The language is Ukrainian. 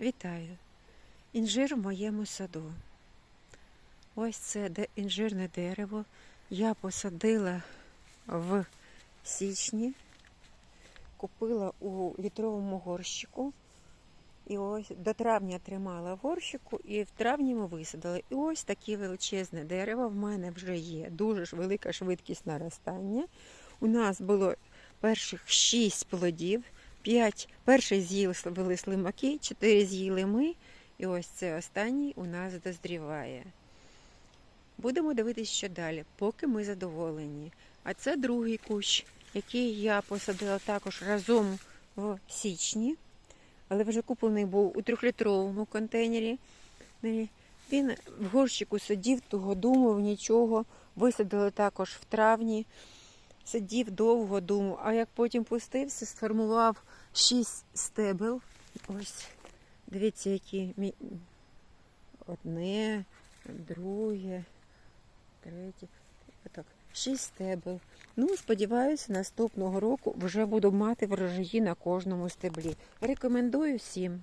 Вітаю! Інжир в моєму саду. Ось це інжирне дерево. Я посадила в січні, купила у літровому горщику. І ось до травня тримала горщику, і в травні ми висадили. І ось таке величезне дерево в мене вже є. Дуже ж велика швидкість наростання. У нас було перших шість плодів. П'ять перший з'їли слимаки, чотири з'їли ми. І ось це останній у нас дозріває. Будемо дивитися, що далі, поки ми задоволені. А це другий кущ, який я посадила також разом в січні, але вже куплений був у трьохлітровому контейнері. Він в горщику сидів, того думав, нічого. Висадили також в травні. Сидів довго думав, а як потім пустився, сформував шість стебел. Ось, дивіться, які одне, друге, третє. Отак, шість стебел. Ну, сподіваюся, наступного року вже буду мати врожаї на кожному стеблі. Рекомендую всім.